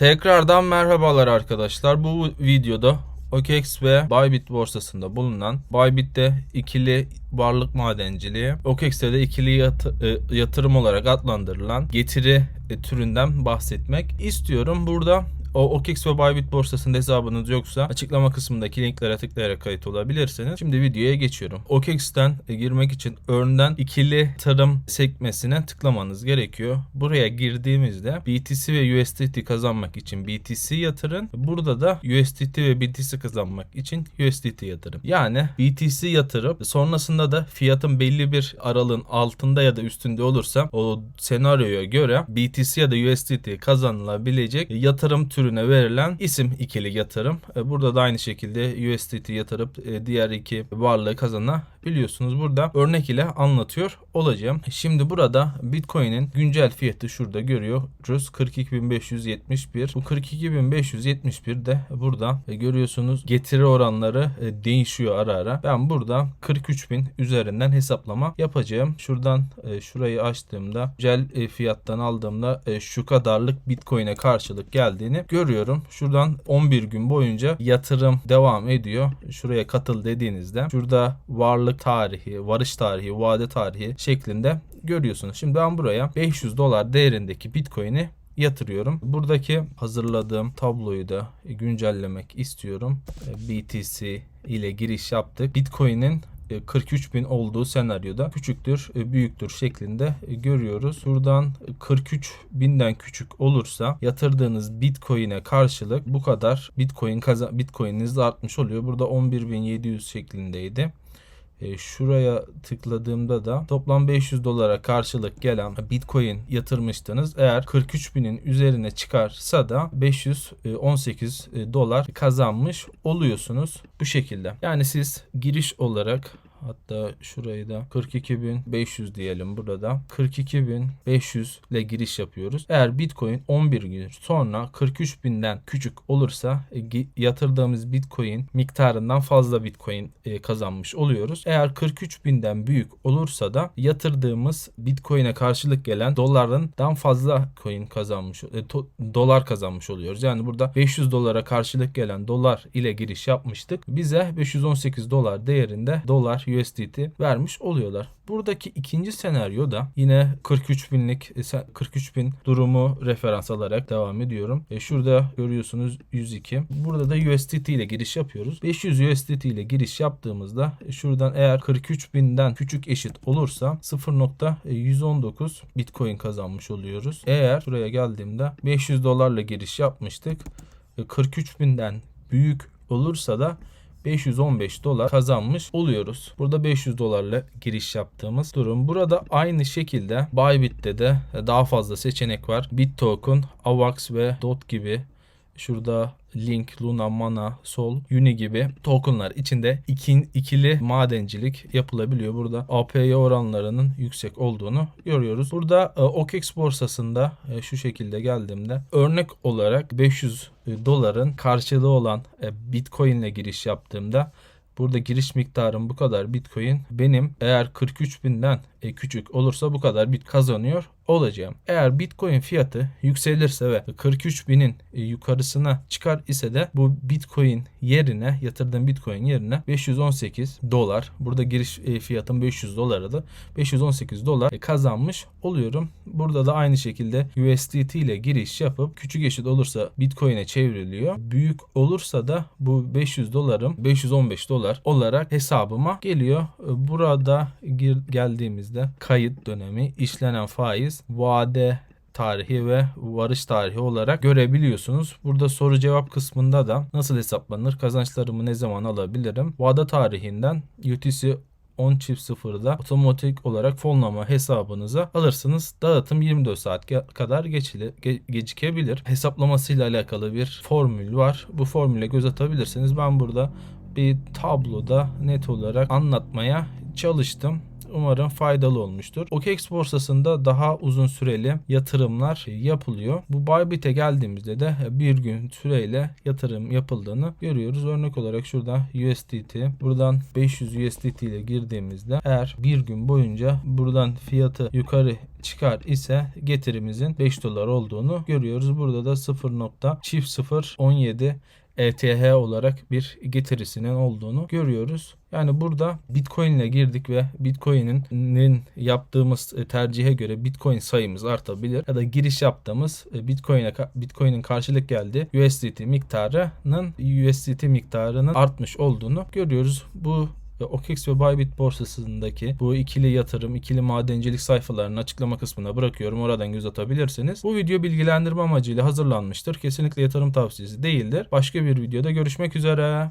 Tekrardan merhabalar arkadaşlar. Bu videoda OKEX ve Bybit borsasında bulunan Bybit'te ikili varlık madenciliği, OKEX'te de ikili e, yatırım olarak adlandırılan getiri e, türünden bahsetmek istiyorum. Burada o OKEX ve Bybit borsasında hesabınız yoksa açıklama kısmındaki linklere tıklayarak kayıt olabilirsiniz. Şimdi videoya geçiyorum. OKEX'ten e, girmek için önden ikili tarım sekmesine tıklamanız gerekiyor. Buraya girdiğimizde BTC ve USDT kazanmak için BTC yatırın. Burada da USDT ve BTC kazanmak için USDT yatırın. Yani BTC yatırıp sonrasında da fiyatın belli bir aralığın altında ya da üstünde olursa o senaryoya göre BTC ya da USDT kazanılabilecek yatırım türüne verilen isim ikili yatırım. E, Burada da aynı şekilde USDT yatırıp e, diğer iki varlığı kazanabiliyorsunuz. Burada örnek ile anlatıyor olacağım. Şimdi burada Bitcoin'in güncel fiyatı şurada görüyoruz. 42.571. Bu 42.571 de burada e, görüyorsunuz getiri oranları değişiyor ara ara. Ben burada 43.000 üzerinden hesaplama yapacağım. Şuradan şurayı açtığımda güncel fiyattan aldığımda şu kadarlık Bitcoin'e karşılık geldiğini görüyorum. Şuradan 11 gün boyunca yatırım devam ediyor. Şuraya katıl dediğinizde şurada varlık tarihi, varış tarihi, vade tarihi şeklinde görüyorsunuz. Şimdi ben buraya 500 dolar değerindeki Bitcoin'i yatırıyorum. Buradaki hazırladığım tabloyu da güncellemek istiyorum. E, BTC ile giriş yaptık. Bitcoin'in 43 bin olduğu senaryoda küçüktür, e, büyüktür şeklinde e, görüyoruz. Buradan 43 binden küçük olursa yatırdığınız Bitcoin'e karşılık bu kadar Bitcoin Bitcoin'iniz de artmış oluyor. Burada 11.700 şeklindeydi. E, şuraya tıkladığımda da toplam 500 dolara karşılık gelen Bitcoin yatırmıştınız. Eğer 43 binin üzerine çıkarsa da 518 e, dolar kazanmış oluyorsunuz bu şekilde. Yani siz giriş olarak Hatta şurayı da 42.500 diyelim burada. 42.500 ile giriş yapıyoruz. Eğer Bitcoin 11 gün sonra 43.000'den küçük olursa e, yatırdığımız Bitcoin miktarından fazla Bitcoin e, kazanmış oluyoruz. Eğer 43.000'den büyük olursa da yatırdığımız Bitcoin'e karşılık gelen dolardan fazla coin kazanmış, e, dolar kazanmış oluyoruz. Yani burada 500 dolara karşılık gelen dolar ile giriş yapmıştık. Bize 518 dolar değerinde dolar USDT vermiş oluyorlar. Buradaki ikinci senaryo da yine 43 binlik 43 bin durumu referans alarak devam ediyorum. E şurada görüyorsunuz 102. Burada da USDT ile giriş yapıyoruz. 500 USDT ile giriş yaptığımızda e, şuradan eğer 43 binden küçük eşit olursa 0.119 Bitcoin kazanmış oluyoruz. Eğer şuraya geldiğimde 500 dolarla giriş yapmıştık. E, 43 binden büyük olursa da 515 dolar kazanmış oluyoruz. Burada 500 dolarla giriş yaptığımız durum. Burada aynı şekilde Bybit'te de daha fazla seçenek var. BitToken, AVAX ve DOT gibi Şurada Link, Luna, Mana, Sol, Uni gibi tokenlar içinde ikin, ikili madencilik yapılabiliyor. Burada APY oranlarının yüksek olduğunu görüyoruz. Burada e, OKEX borsasında e, şu şekilde geldiğimde örnek olarak 500 doların karşılığı olan e, Bitcoin ile giriş yaptığımda Burada giriş miktarım bu kadar Bitcoin. Benim eğer 43 binden e, küçük olursa bu kadar bit kazanıyor olacağım. Eğer Bitcoin fiyatı yükselirse ve 43 binin e, yukarısına çıkar ise de bu Bitcoin yerine yatırdığım Bitcoin yerine 518 dolar. Burada giriş e, fiyatım 500 dolardı. 518 dolar e, kazanmış oluyorum. Burada da aynı şekilde USDT ile giriş yapıp küçük eşit olursa Bitcoin'e çevriliyor. Büyük olursa da bu 500 dolarım 515 dolar olarak hesabıma geliyor. E, Burada gir, geldiğimizde kayıt dönemi, işlenen faiz, vade tarihi ve varış tarihi olarak görebiliyorsunuz. Burada soru cevap kısmında da nasıl hesaplanır, kazançlarımı ne zaman alabilirim, vade tarihinden UTC 10 çift sıfırda otomatik olarak fonlama hesabınıza alırsınız. Dağıtım 24 saat kadar geçili, ge- gecikebilir. Hesaplamasıyla alakalı bir formül var. Bu formüle göz atabilirsiniz. Ben burada bir tabloda net olarak anlatmaya çalıştım. Umarım faydalı olmuştur. OKEX borsasında daha uzun süreli yatırımlar yapılıyor. Bu Bybit'e geldiğimizde de bir gün süreyle yatırım yapıldığını görüyoruz. Örnek olarak şurada USDT. Buradan 500 USDT ile girdiğimizde eğer bir gün boyunca buradan fiyatı yukarı çıkar ise getirimizin 5 dolar olduğunu görüyoruz. Burada da 0.0017 ETH olarak bir getirisinin olduğunu görüyoruz. Yani burada Bitcoin ile girdik ve Bitcoin'in yaptığımız e, tercihe göre Bitcoin sayımız artabilir ya da giriş yaptığımız e, Bitcoin'e Bitcoin'in karşılık geldi USDT miktarının USDT miktarının artmış olduğunu görüyoruz. Bu ve OKEX ve Bybit borsasındaki bu ikili yatırım, ikili madencilik sayfalarını açıklama kısmına bırakıyorum. Oradan göz atabilirsiniz. Bu video bilgilendirme amacıyla hazırlanmıştır. Kesinlikle yatırım tavsiyesi değildir. Başka bir videoda görüşmek üzere.